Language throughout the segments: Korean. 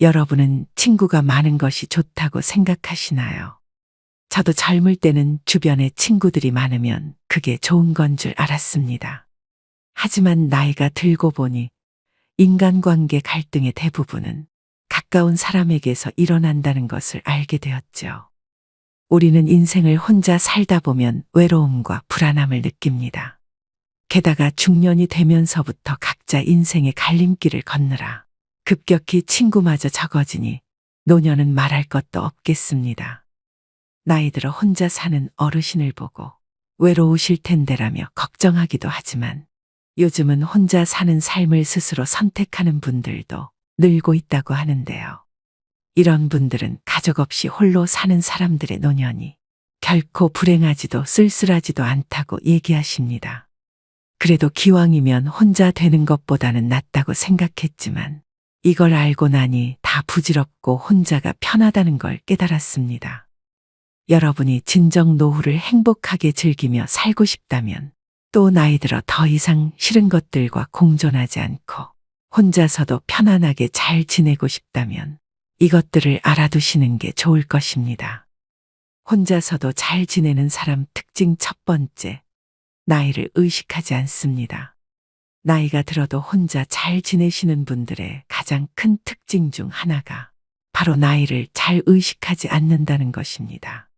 여러분은 친구가 많은 것이 좋다고 생각하시나요? 저도 젊을 때는 주변에 친구들이 많으면 그게 좋은 건 줄 알았습니다. 하지만 나이가 들고 보니 인간관계 갈등의 대부분은 가까운 사람에게서 일어난다는 것을 알게 되었죠. 우리는 인생을 혼자 살다 보면 외로움과 불안함을 느낍니다. 게다가 중년이 되면서부터 각자 인생의 갈림길을 걷느라 급격히 친구마저 적어지니 노년은 말할 것도 없겠습니다. 나이 들어 혼자 사는 어르신을 보고 외로우실 텐데라며 걱정하기도 하지만 요즘은 혼자 사는 삶을 스스로 선택하는 분들도 늘고 있다고 하는데요. 이런 분들은 가족 없이 홀로 사는 사람들의 노년이 결코 불행하지도 쓸쓸하지도 않다고 얘기하십니다. 그래도 기왕이면 혼자 되는 것보다는 낫다고 생각했지만 이걸 알고 나니 다 부질없고 혼자가 편하다는 걸 깨달았습니다. 여러분이 진정 노후를 행복하게 즐기며 살고 싶다면 또 나이 들어 더 이상 싫은 것들과 공존하지 않고 혼자서도 편안하게 잘 지내고 싶다면 이것들을 알아두시는 게 좋을 것입니다. 혼자서도 잘 지내는 사람 특징 첫 번째, 나이를 의식하지 않습니다. 나이가 들어도 혼자 잘 지내시는 분들의 가장 큰 특징 중 하나가 바로 나이를 잘 의식하지 않는다는 것입니다.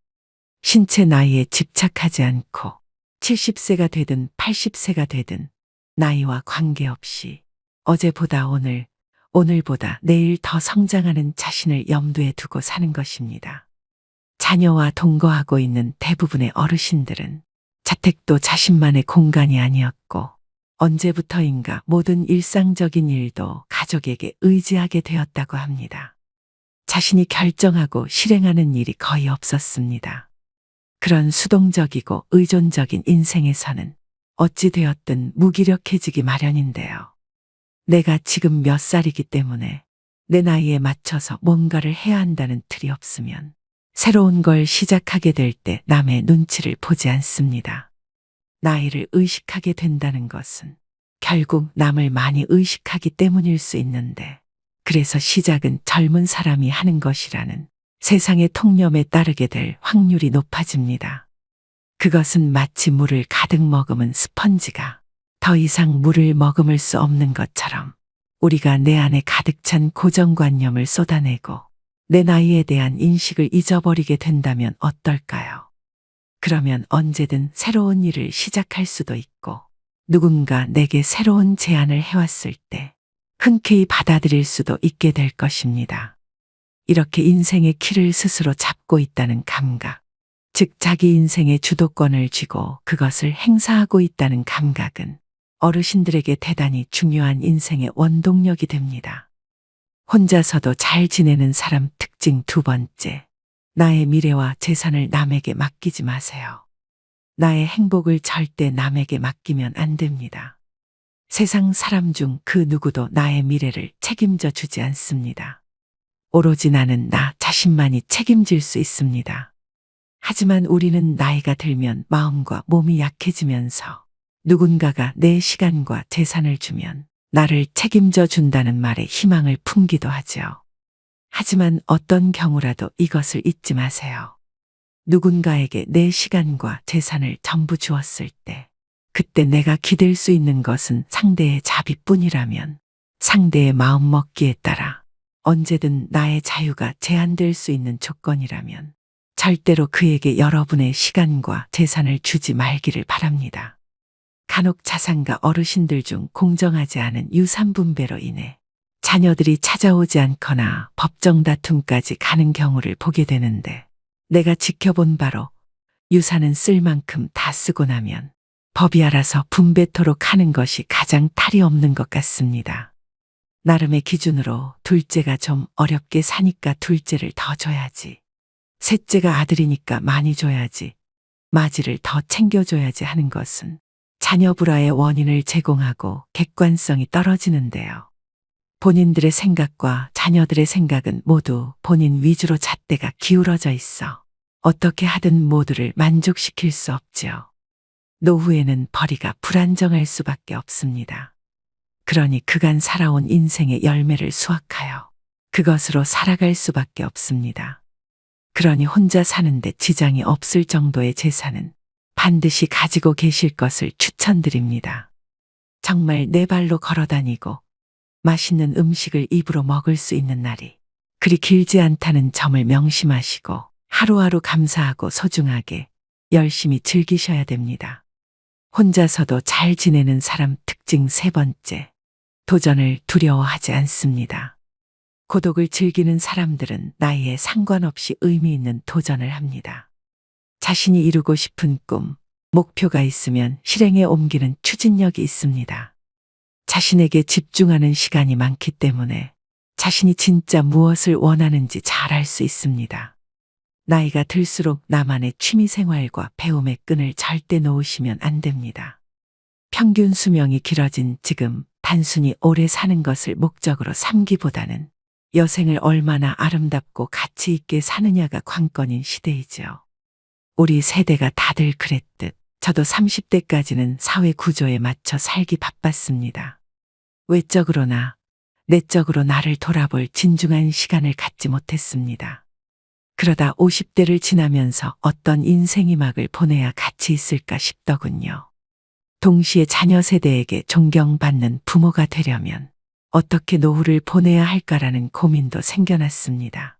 신체 나이에 집착하지 않고 70세가 되든 80세가 되든 나이와 관계없이 어제보다 오늘, 오늘보다 내일 더 성장하는 자신을 염두에 두고 사는 것입니다. 자녀와 동거하고 있는 대부분의 어르신들은 자택도 자신만의 공간이 아니었고 언제부터인가 모든 일상적인 일도 가족에게 의지하게 되었다고 합니다. 자신이 결정하고 실행하는 일이 거의 없었습니다. 그런 수동적이고 의존적인 인생에서는 어찌 되었든 무기력해지기 마련인데요. 내가 지금 몇 살이기 때문에 내 나이에 맞춰서 뭔가를 해야 한다는 틀이 없으면 새로운 걸 시작하게 될 때 남의 눈치를 보지 않습니다. 나이를 의식하게 된다는 것은 결국 남을 많이 의식하기 때문일 수 있는데 그래서 시작은 젊은 사람이 하는 것이라는 세상의 통념에 따르게 될 확률이 높아집니다. 그것은 마치 물을 가득 머금은 스펀지가 더 이상 물을 머금을 수 없는 것처럼 우리가 내 안에 가득 찬 고정관념을 쏟아내고 내 나이에 대한 인식을 잊어버리게 된다면 어떨까요? 그러면 언제든 새로운 일을 시작할 수도 있고 누군가 내게 새로운 제안을 해왔을 때 흔쾌히 받아들일 수도 있게 될 것입니다. 이렇게 인생의 키를 스스로 잡고 있다는 감각, 즉 자기 인생의 주도권을 쥐고 그것을 행사하고 있다는 감각은 어르신들에게 대단히 중요한 인생의 원동력이 됩니다. 혼자서도 잘 지내는 사람 특징 두 번째. 나의 미래와 재산을 남에게 맡기지 마세요. 나의 행복을 절대 남에게 맡기면 안 됩니다. 세상 사람 중 그 누구도 나의 미래를 책임져 주지 않습니다. 오로지 나는 나 자신만이 책임질 수 있습니다. 하지만 우리는 나이가 들면 마음과 몸이 약해지면서 누군가가 내 시간과 재산을 주면 나를 책임져 준다는 말에 희망을 품기도 하죠. 하지만 어떤 경우라도 이것을 잊지 마세요. 누군가에게 내 시간과 재산을 전부 주었을 때, 그때 내가 기댈 수 있는 것은 상대의 자비뿐이라면 상대의 마음 먹기에 따라 언제든 나의 자유가 제한될 수 있는 조건이라면 절대로 그에게 여러분의 시간과 재산을 주지 말기를 바랍니다. 간혹 자산가 어르신들 중 공정하지 않은 유산 분배로 인해 자녀들이 찾아오지 않거나 법정 다툼까지 가는 경우를 보게 되는데 내가 지켜본 바로 유산은 쓸 만큼 다 쓰고 나면 법이 알아서 분배토록 하는 것이 가장 탈이 없는 것 같습니다. 나름의 기준으로 둘째가 좀 어렵게 사니까 둘째를 더 줘야지. 셋째가 아들이니까 많이 줘야지. 마지를 더 챙겨줘야지 하는 것은 자녀 불화의 원인을 제공하고 객관성이 떨어지는데요. 본인들의 생각과 자녀들의 생각은 모두 본인 위주로 잣대가 기울어져 있어 어떻게 하든 모두를 만족시킬 수 없지요. 노후에는 벌이가 불안정할 수밖에 없습니다. 그러니 그간 살아온 인생의 열매를 수확하여 그것으로 살아갈 수밖에 없습니다. 그러니 혼자 사는데 지장이 없을 정도의 재산은 반드시 가지고 계실 것을 추천드립니다. 정말 네 발로 걸어 다니고 맛있는 음식을 입으로 먹을 수 있는 날이 그리 길지 않다는 점을 명심하시고 하루하루 감사하고 소중하게 열심히 즐기셔야 됩니다. 혼자서도 잘 지내는 사람 특징 세 번째. 도전을 두려워하지 않습니다. 고독을 즐기는 사람들은 나이에 상관없이 의미 있는 도전을 합니다. 자신이 이루고 싶은 꿈, 목표가 있으면 실행에 옮기는 추진력이 있습니다. 자신에게 집중하는 시간이 많기 때문에 자신이 진짜 무엇을 원하는지 잘 알 수 있습니다. 나이가 들수록 나만의 취미 생활과 배움의 끈을 절대 놓으시면 안 됩니다. 평균 수명이 길어진 지금 단순히 오래 사는 것을 목적으로 삼기보다는 여생을 얼마나 아름답고 가치 있게 사느냐가 관건인 시대이지요. 우리 세대가 다들 그랬듯 저도 30대까지는 사회 구조에 맞춰 살기 바빴습니다. 외적으로나 내적으로 나를 돌아볼 진중한 시간을 갖지 못했습니다. 그러다 50대를 지나면서 어떤 인생의 막을 보내야 가치 있을까 싶더군요. 동시에 자녀 세대에게 존경받는 부모가 되려면 어떻게 노후를 보내야 할까라는 고민도 생겨났습니다.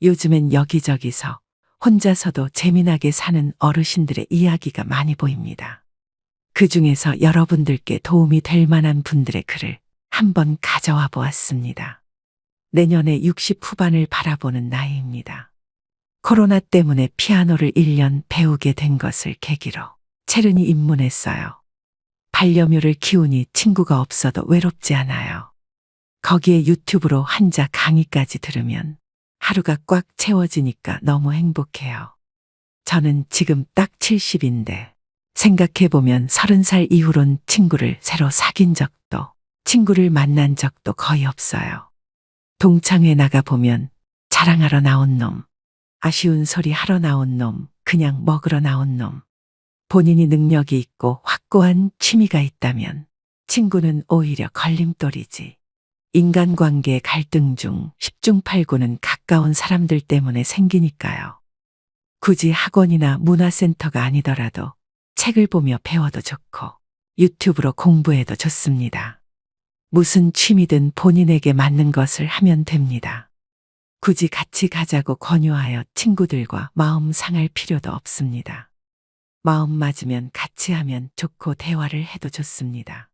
요즘엔 여기저기서 혼자서도 재미나게 사는 어르신들의 이야기가 많이 보입니다. 그 중에서 여러분들께 도움이 될 만한 분들의 글을 한번 가져와 보았습니다. 내년에 60 후반을 바라보는 나이입니다. 코로나 때문에 피아노를 1년 배우게 된 것을 계기로 체른이 입문했어요. 반려묘를 키우니 친구가 없어도 외롭지 않아요. 거기에 유튜브로 한자 강의까지 들으면 하루가 꽉 채워지니까 너무 행복해요. 저는 지금 딱 70인데 생각해보면 30살 이후론 친구를 새로 사귄 적도 친구를 만난 적도 거의 없어요. 동창회 나가보면 자랑하러 나온 놈, 아쉬운 소리 하러 나온 놈, 그냥 먹으러 나온 놈. 본인이 능력이 있고 확고한 취미가 있다면 친구는 오히려 걸림돌이지. 인간관계 갈등 중 10중 8구는 가까운 사람들 때문에 생기니까요. 굳이 학원이나 문화센터가 아니더라도 책을 보며 배워도 좋고 유튜브로 공부해도 좋습니다. 무슨 취미든 본인에게 맞는 것을 하면 됩니다. 굳이 같이 가자고 권유하여 친구들과 마음 상할 필요도 없습니다. 마음 맞으면 같이 하면 좋고 대화를 해도 좋습니다.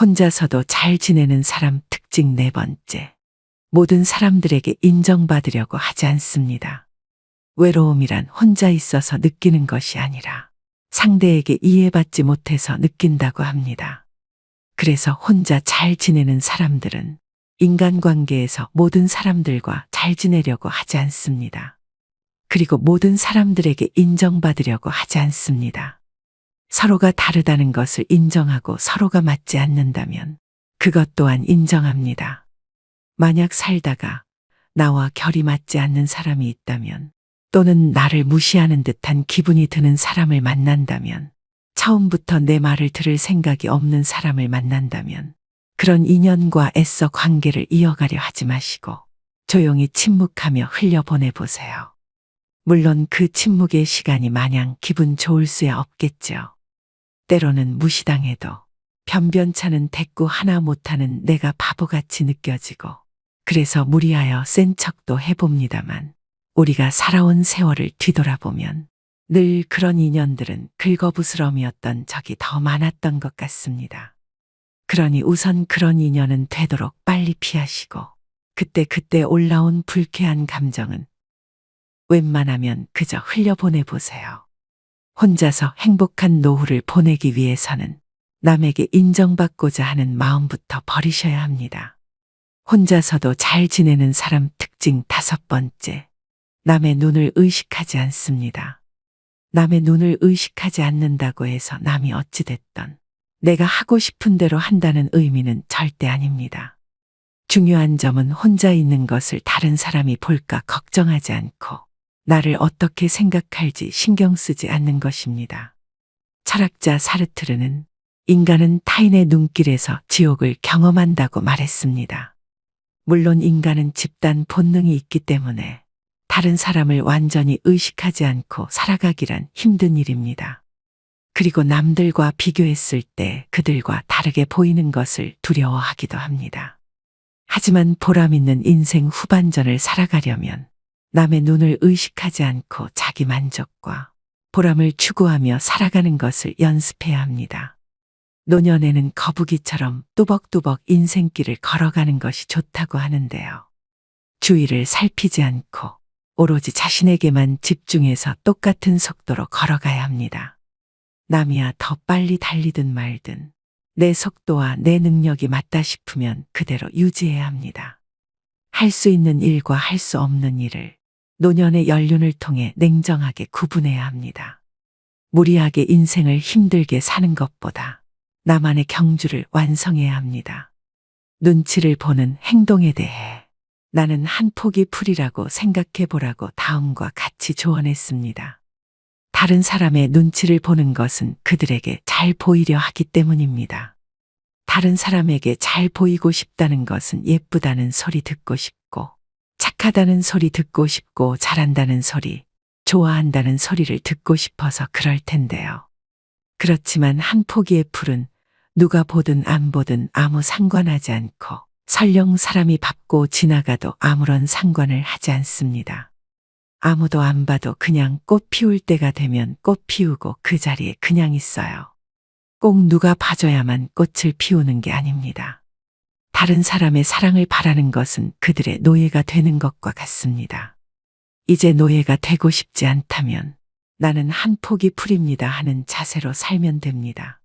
혼자서도 잘 지내는 사람 특징 네 번째. 모든 사람들에게 인정받으려고 하지 않습니다. 외로움이란 혼자 있어서 느끼는 것이 아니라 상대에게 이해받지 못해서 느낀다고 합니다. 그래서 혼자 잘 지내는 사람들은 인간관계에서 모든 사람들과 잘 지내려고 하지 않습니다. 그리고 모든 사람들에게 인정받으려고 하지 않습니다. 서로가 다르다는 것을 인정하고 서로가 맞지 않는다면 그것 또한 인정합니다. 만약 살다가 나와 결이 맞지 않는 사람이 있다면 또는 나를 무시하는 듯한 기분이 드는 사람을 만난다면 처음부터 내 말을 들을 생각이 없는 사람을 만난다면 그런 인연과 애써 관계를 이어가려 하지 마시고 조용히 침묵하며 흘려보내 보세요. 물론 그 침묵의 시간이 마냥 기분 좋을 수야 없겠죠. 때로는 무시당해도 변변찮은 대꾸 하나 못하는 내가 바보같이 느껴지고 그래서 무리하여 센 척도 해봅니다만 우리가 살아온 세월을 뒤돌아보면 늘 그런 인연들은 긁어부스럼이었던 적이 더 많았던 것 같습니다. 그러니 우선 그런 인연은 되도록 빨리 피하시고 그때 그때 올라온 불쾌한 감정은 웬만하면 그저 흘려보내 보세요. 혼자서 행복한 노후를 보내기 위해서는 남에게 인정받고자 하는 마음부터 버리셔야 합니다. 혼자서도 잘 지내는 사람 특징 다섯 번째. 남의 눈을 의식하지 않습니다. 남의 눈을 의식하지 않는다고 해서 남이 어찌됐던 내가 하고 싶은 대로 한다는 의미는 절대 아닙니다. 중요한 점은 혼자 있는 것을 다른 사람이 볼까 걱정하지 않고 나를 어떻게 생각할지 신경 쓰지 않는 것입니다. 철학자 사르트르는 인간은 타인의 눈길에서 지옥을 경험한다고 말했습니다. 물론 인간은 집단 본능이 있기 때문에 다른 사람을 완전히 의식하지 않고 살아가기란 힘든 일입니다. 그리고 남들과 비교했을 때 그들과 다르게 보이는 것을 두려워하기도 합니다. 하지만 보람 있는 인생 후반전을 살아가려면 남의 눈을 의식하지 않고 자기 만족과 보람을 추구하며 살아가는 것을 연습해야 합니다. 노년에는 거북이처럼 뚜벅뚜벅 인생길을 걸어가는 것이 좋다고 하는데요. 주위를 살피지 않고 오로지 자신에게만 집중해서 똑같은 속도로 걸어가야 합니다. 남이야 더 빨리 달리든 말든 내 속도와 내 능력이 맞다 싶으면 그대로 유지해야 합니다. 할 수 있는 일과 할 수 없는 일을 노년의 연륜을 통해 냉정하게 구분해야 합니다. 무리하게 인생을 힘들게 사는 것보다 나만의 경주를 완성해야 합니다. 눈치를 보는 행동에 대해 나는 한 포기 풀이라고 생각해 보라고 다음과 같이 조언했습니다. 다른 사람의 눈치를 보는 것은 그들에게 잘 보이려 하기 때문입니다. 다른 사람에게 잘 보이고 싶다는 것은 예쁘다는 소리 듣고 싶고, 착하다는 소리 듣고 싶고, 잘한다는 소리, 좋아한다는 소리를 듣고 싶어서 그럴 텐데요. 그렇지만 한 포기의 풀은 누가 보든 안 보든 아무 상관하지 않고 설령 사람이 밟고 지나가도 아무런 상관을 하지 않습니다. 아무도 안 봐도 그냥 꽃 피울 때가 되면 꽃 피우고 그 자리에 그냥 있어요. 꼭 누가 봐줘야만 꽃을 피우는 게 아닙니다. 다른 사람의 사랑을 바라는 것은 그들의 노예가 되는 것과 같습니다. 이제 노예가 되고 싶지 않다면 나는 한 포기 풀입니다 하는 자세로 살면 됩니다.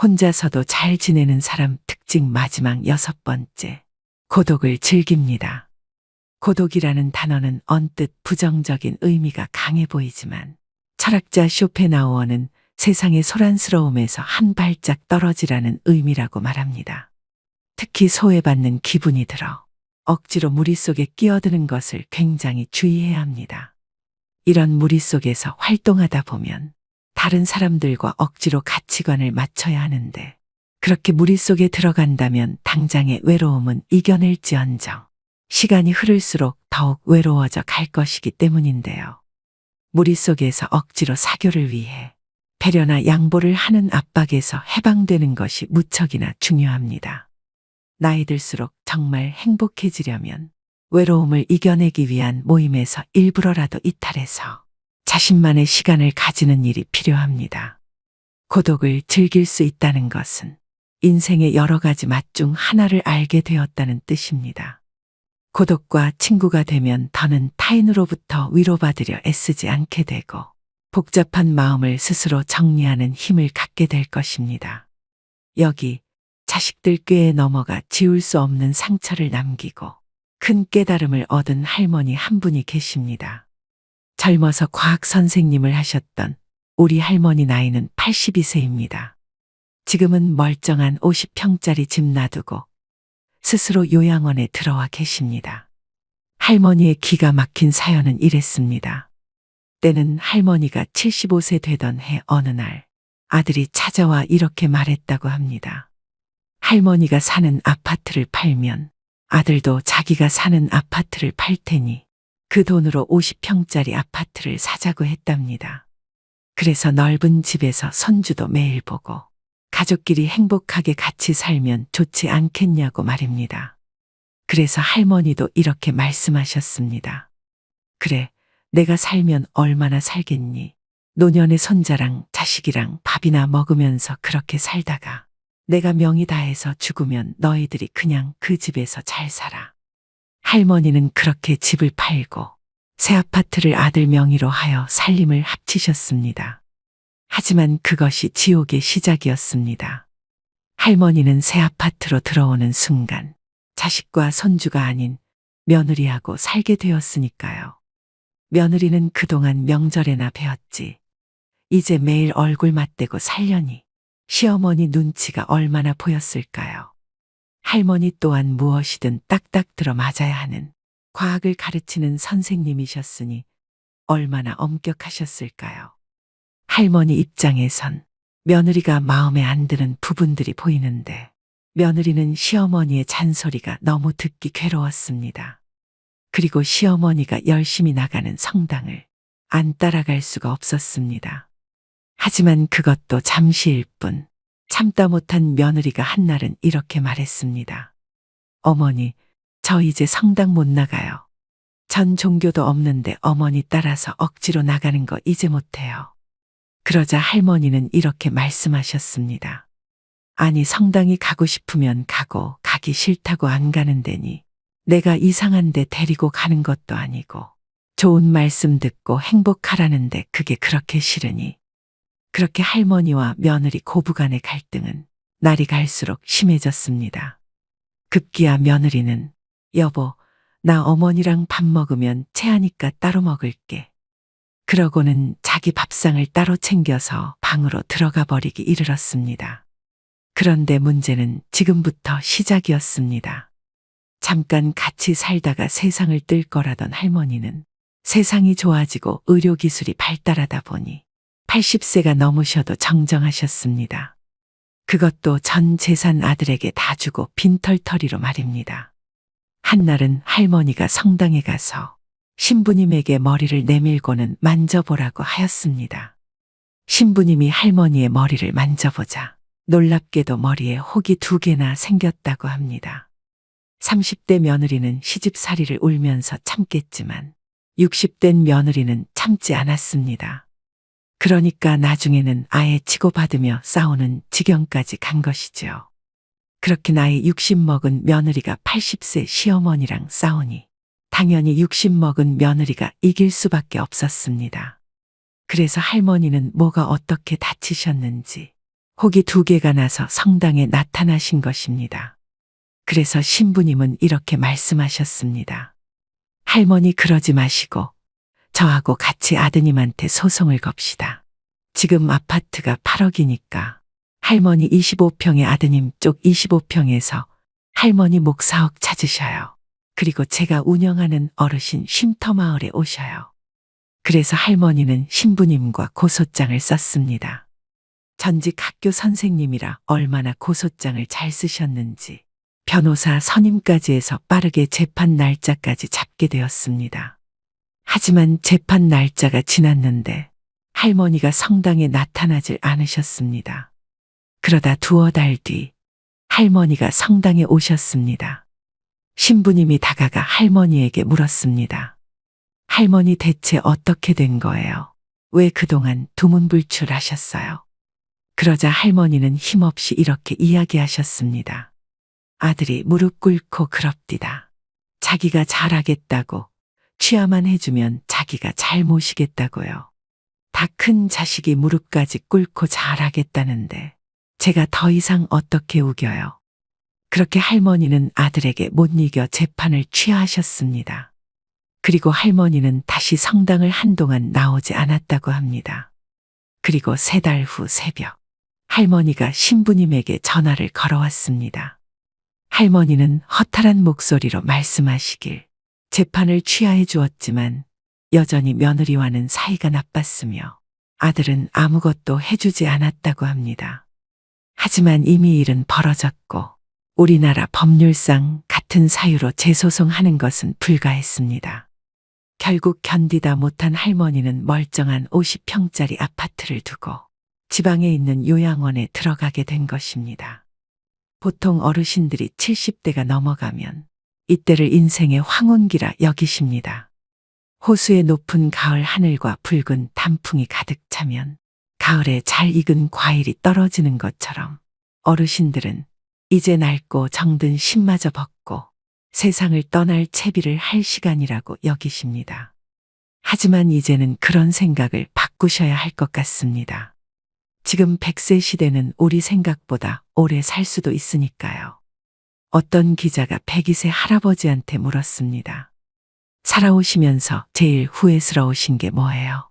혼자서도 잘 지내는 사람 특징 마지막 여섯 번째. 고독을 즐깁니다. 고독이라는 단어는 언뜻 부정적인 의미가 강해 보이지만 철학자 쇼펜하우어는 세상의 소란스러움에서 한 발짝 떨어지라는 의미라고 말합니다. 특히 소외받는 기분이 들어 억지로 무리 속에 끼어드는 것을 굉장히 주의해야 합니다. 이런 무리 속에서 활동하다 보면 다른 사람들과 억지로 가치관을 맞춰야 하는데 그렇게 무리 속에 들어간다면 당장의 외로움은 이겨낼지언정 시간이 흐를수록 더욱 외로워져 갈 것이기 때문인데요. 무리 속에서 억지로 사교를 위해 배려나 양보를 하는 압박에서 해방되는 것이 무척이나 중요합니다. 나이 들수록 정말 행복해지려면 외로움을 이겨내기 위한 모임에서 일부러라도 이탈해서 자신만의 시간을 가지는 일이 필요합니다. 고독을 즐길 수 있다는 것은 인생의 여러 가지 맛 중 하나를 알게 되었다는 뜻입니다. 고독과 친구가 되면 더는 타인으로부터 위로받으려 애쓰지 않게 되고 복잡한 마음을 스스로 정리하는 힘을 갖게 될 것입니다. 여기 자식들 꾀에 넘어가 지울 수 없는 상처를 남기고 큰 깨달음을 얻은 할머니 한 분이 계십니다. 젊어서 과학 선생님을 하셨던 우리 할머니 나이는 82세입니다. 지금은 멀쩡한 50평짜리 집 놔두고 스스로 요양원에 들어와 계십니다. 할머니의 기가 막힌 사연은 이랬습니다. 때는 할머니가 75세 되던 해 어느 날 아들이 찾아와 이렇게 말했다고 합니다. 할머니가 사는 아파트를 팔면 아들도 자기가 사는 아파트를 팔 테니 그 돈으로 50평짜리 아파트를 사자고 했답니다. 그래서 넓은 집에서 손주도 매일 보고 가족끼리 행복하게 같이 살면 좋지 않겠냐고 말입니다. 그래서 할머니도 이렇게 말씀하셨습니다. 그래, 내가 살면 얼마나 살겠니? 노년의 손자랑 자식이랑 밥이나 먹으면서 그렇게 살다가 내가 명이 다해서 죽으면 너희들이 그냥 그 집에서 잘 살아. 할머니는 그렇게 집을 팔고 새 아파트를 아들 명의로 하여 살림을 합치셨습니다. 하지만 그것이 지옥의 시작이었습니다. 할머니는 새 아파트로 들어오는 순간 자식과 손주가 아닌 며느리하고 살게 되었으니까요. 며느리는 그동안 명절에나 배웠지. 이제 매일 얼굴 맞대고 살려니 시어머니 눈치가 얼마나 보였을까요? 할머니 또한 무엇이든 딱딱 들어 맞아야 하는 과학을 가르치는 선생님이셨으니 얼마나 엄격하셨을까요? 할머니 입장에선 며느리가 마음에 안 드는 부분들이 보이는데 며느리는 시어머니의 잔소리가 너무 듣기 괴로웠습니다. 그리고 시어머니가 열심히 나가는 성당을 안 따라갈 수가 없었습니다. 하지만 그것도 잠시일 뿐 참다 못한 며느리가 한날은 이렇게 말했습니다. 어머니, 저 이제 성당 못 나가요. 전 종교도 없는데 어머니 따라서 억지로 나가는 거 이제 못해요. 그러자 할머니는 이렇게 말씀하셨습니다. 아니, 성당이 가고 싶으면 가고, 가기 싫다고 안 가는 데니, 내가 이상한데 데리고 가는 것도 아니고, 좋은 말씀 듣고 행복하라는데 그게 그렇게 싫으니, 그렇게 할머니와 며느리 고부간의 갈등은 날이 갈수록 심해졌습니다. 급기야 며느리는, 여보, 나 어머니랑 밥 먹으면 체하니까 따로 먹을게. 그러고는 자기 밥상을 따로 챙겨서 방으로 들어가 버리기 이르렀습니다. 그런데 문제는 지금부터 시작이었습니다. 잠깐 같이 살다가 세상을 뜰 거라던 할머니는 세상이 좋아지고 의료기술이 발달하다 보니 80세가 넘으셔도 정정하셨습니다. 그것도 전 재산 아들에게 다 주고 빈털터리로 말입니다. 한날은 할머니가 성당에 가서 신부님에게 머리를 내밀고는 만져보라고 하였습니다. 신부님이 할머니의 머리를 만져보자 놀랍게도 머리에 혹이 두 개나 생겼다고 합니다. 30대 며느리는 시집살이를 울면서 참겠지만 60된 며느리는 참지 않았습니다. 그러니까 나중에는 아예 치고받으며 싸우는 지경까지 간 것이지요. 그렇게 나이 60 먹은 며느리가 80세 시어머니랑 싸우니 당연히 60 먹은 며느리가 이길 수밖에 없었습니다. 그래서 할머니는 뭐가 어떻게 다치셨는지 혹이 두 개가 나서 성당에 나타나신 것입니다. 그래서 신부님은 이렇게 말씀하셨습니다. 할머니 그러지 마시고 저하고 같이 아드님한테 소송을 겁시다. 지금 아파트가 8억이니까 할머니 25평의 아드님 쪽 25평에서 할머니 목 4억 찾으셔요. 그리고 제가 운영하는 어르신 쉼터마을에 오셔요. 그래서 할머니는 신부님과 고소장을 썼습니다. 전직 학교 선생님이라 얼마나 고소장을 잘 쓰셨는지 변호사 선임까지 해서 빠르게 재판 날짜까지 잡게 되었습니다. 하지만 재판 날짜가 지났는데 할머니가 성당에 나타나질 않으셨습니다. 그러다 두어 달 뒤 할머니가 성당에 오셨습니다. 신부님이 다가가 할머니에게 물었습니다. 할머니 대체 어떻게 된 거예요? 왜 그동안 두문불출하셨어요? 그러자 할머니는 힘없이 이렇게 이야기하셨습니다. 아들이 무릎 꿇고 그럽디다. 자기가 잘하겠다고 취하만 해주면 자기가 잘 모시겠다고요. 다 큰 자식이 무릎까지 꿇고 잘하겠다는데 제가 더 이상 어떻게 우겨요. 그렇게 할머니는 아들에게 못 이겨 재판을 취하하셨습니다. 그리고 할머니는 다시 성당을 한동안 나오지 않았다고 합니다. 그리고 세 달 후 새벽, 할머니가 신부님에게 전화를 걸어왔습니다. 할머니는 허탈한 목소리로 말씀하시길 재판을 취하해 주었지만 여전히 며느리와는 사이가 나빴으며 아들은 아무것도 해주지 않았다고 합니다. 하지만 이미 일은 벌어졌고 우리나라 법률상 같은 사유로 재소송하는 것은 불가했습니다. 결국 견디다 못한 할머니는 멀쩡한 50평짜리 아파트를 두고 지방에 있는 요양원에 들어가게 된 것입니다. 보통 어르신들이 70대가 넘어가면 이때를 인생의 황혼기라 여기십니다. 호수의 높은 가을 하늘과 붉은 단풍이 가득 차면 가을에 잘 익은 과일이 떨어지는 것처럼 어르신들은 이제 낡고 정든 신마저 벗고 세상을 떠날 채비를 할 시간이라고 여기십니다. 하지만 이제는 그런 생각을 바꾸셔야 할 것 같습니다. 지금 100세 시대는 우리 생각보다 오래 살 수도 있으니까요. 어떤 기자가 102세 할아버지한테 물었습니다. 살아오시면서 제일 후회스러우신 게 뭐예요?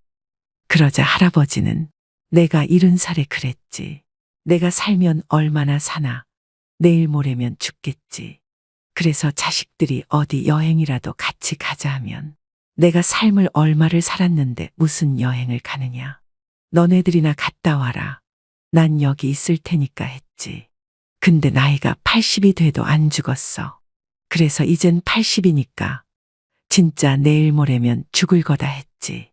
그러자 할아버지는 내가 이른 살에 그랬지. 내가 살면 얼마나 사나. 내일 모레면 죽겠지. 그래서 자식들이 어디 여행이라도 같이 가자 하면 내가 삶을 얼마를 살았는데 무슨 여행을 가느냐. 너네들이나 갔다 와라. 난 여기 있을 테니까 했지. 근데 나이가 80이 돼도 안 죽었어. 그래서 이젠 80이니까 진짜 내일 모레면 죽을 거다 했지.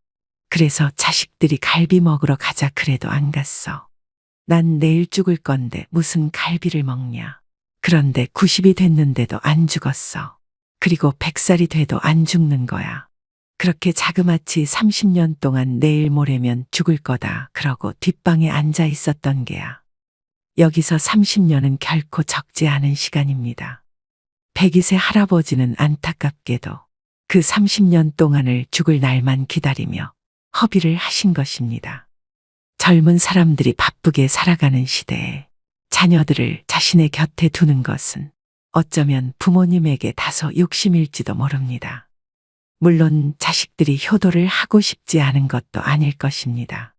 그래서 자식들이 갈비 먹으러 가자 그래도 안 갔어. 난 내일 죽을 건데 무슨 갈비를 먹냐. 그런데 90이 됐는데도 안 죽었어. 그리고 100살이 돼도 안 죽는 거야. 그렇게 자그마치 30년 동안 내일 모레면 죽을 거다. 그러고 뒷방에 앉아 있었던 게야. 여기서 30년은 결코 적지 않은 시간입니다. 102세 할아버지는 안타깝게도 그 30년 동안을 죽을 날만 기다리며 허비를 하신 것입니다. 젊은 사람들이 바쁘게 살아가는 시대에 자녀들을 자신의 곁에 두는 것은 어쩌면 부모님에게 다소 욕심일지도 모릅니다. 물론 자식들이 효도를 하고 싶지 않은 것도 아닐 것입니다.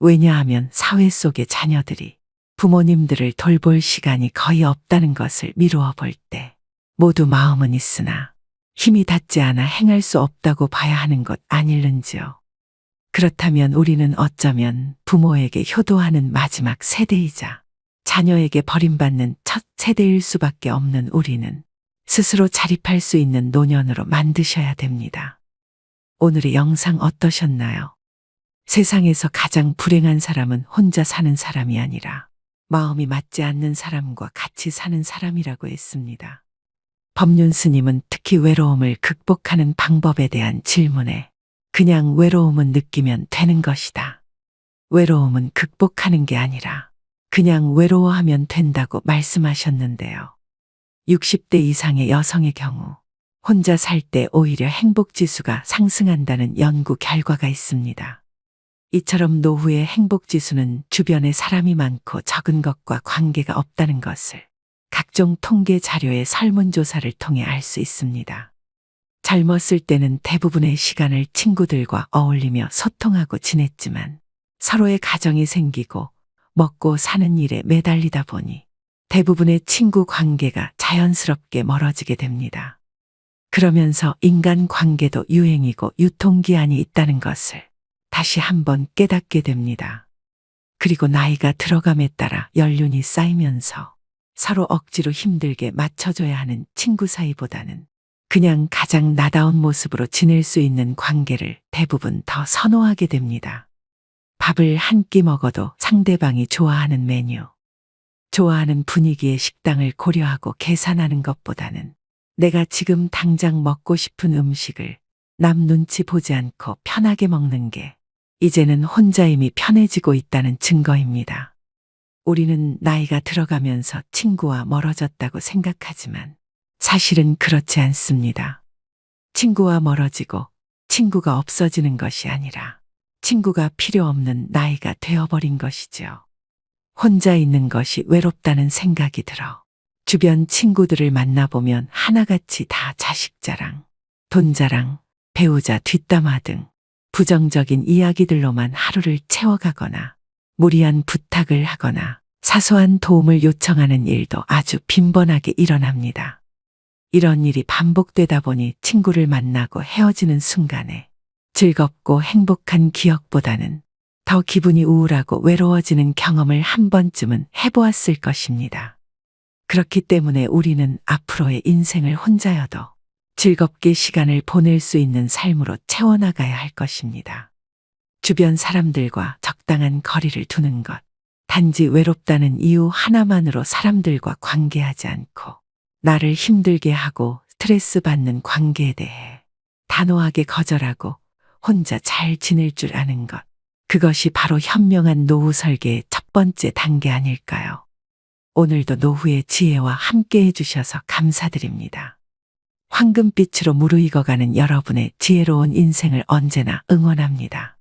왜냐하면 사회 속의 자녀들이 부모님들을 돌볼 시간이 거의 없다는 것을 미루어 볼 때 모두 마음은 있으나 힘이 닿지 않아 행할 수 없다고 봐야 하는 것 아닐는지요. 그렇다면 우리는 어쩌면 부모에게 효도하는 마지막 세대이자 자녀에게 버림받는 첫 세대일 수밖에 없는 우리는 스스로 자립할 수 있는 노년으로 만드셔야 됩니다. 오늘의 영상 어떠셨나요? 세상에서 가장 불행한 사람은 혼자 사는 사람이 아니라 마음이 맞지 않는 사람과 같이 사는 사람이라고 했습니다. 법륜 스님은 특히 외로움을 극복하는 방법에 대한 질문에 그냥 외로움은 느끼면 되는 것이다. 외로움은 극복하는 게 아니라 그냥 외로워하면 된다고 말씀하셨는데요. 60대 이상의 여성의 경우 혼자 살 때 오히려 행복 지수가 상승한다는 연구 결과가 있습니다. 이처럼 노후의 행복 지수는 주변에 사람이 많고 적은 것과 관계가 없다는 것을 각종 통계 자료의 설문조사를 통해 알 수 있습니다. 젊었을 때는 대부분의 시간을 친구들과 어울리며 소통하고 지냈지만 서로의 가정이 생기고 먹고 사는 일에 매달리다 보니 대부분의 친구 관계가 자연스럽게 멀어지게 됩니다. 그러면서 인간 관계도 유행이고 유통기한이 있다는 것을 다시 한번 깨닫게 됩니다. 그리고 나이가 들어감에 따라 연륜이 쌓이면서 서로 억지로 힘들게 맞춰줘야 하는 친구 사이보다는 그냥 가장 나다운 모습으로 지낼 수 있는 관계를 대부분 더 선호하게 됩니다. 밥을 한 끼 먹어도 상대방이 좋아하는 메뉴, 좋아하는 분위기의 식당을 고려하고 계산하는 것보다는 내가 지금 당장 먹고 싶은 음식을 남 눈치 보지 않고 편하게 먹는 게 이제는 혼자임이 편해지고 있다는 증거입니다. 우리는 나이가 들어가면서 친구와 멀어졌다고 생각하지만 사실은 그렇지 않습니다. 친구와 멀어지고 친구가 없어지는 것이 아니라 친구가 필요 없는 나이가 되어버린 것이죠. 혼자 있는 것이 외롭다는 생각이 들어 주변 친구들을 만나보면 하나같이 다 자식 자랑, 돈 자랑, 배우자 뒷담화 등 부정적인 이야기들로만 하루를 채워가거나 무리한 부탁을 하거나 사소한 도움을 요청하는 일도 아주 빈번하게 일어납니다. 이런 일이 반복되다 보니 친구를 만나고 헤어지는 순간에 즐겁고 행복한 기억보다는 더 기분이 우울하고 외로워지는 경험을 한 번쯤은 해보았을 것입니다. 그렇기 때문에 우리는 앞으로의 인생을 혼자여도 즐겁게 시간을 보낼 수 있는 삶으로 채워나가야 할 것입니다. 주변 사람들과 적당한 거리를 두는 것. 단지 외롭다는 이유 하나만으로 사람들과 관계하지 않고 나를 힘들게 하고 스트레스 받는 관계에 대해 단호하게 거절하고 혼자 잘 지낼 줄 아는 것. 그것이 바로 현명한 노후 설계의 첫 번째 단계 아닐까요? 오늘도 노후의 지혜와 함께 해주셔서 감사드립니다. 황금빛으로 무르익어가는 여러분의 지혜로운 인생을 언제나 응원합니다.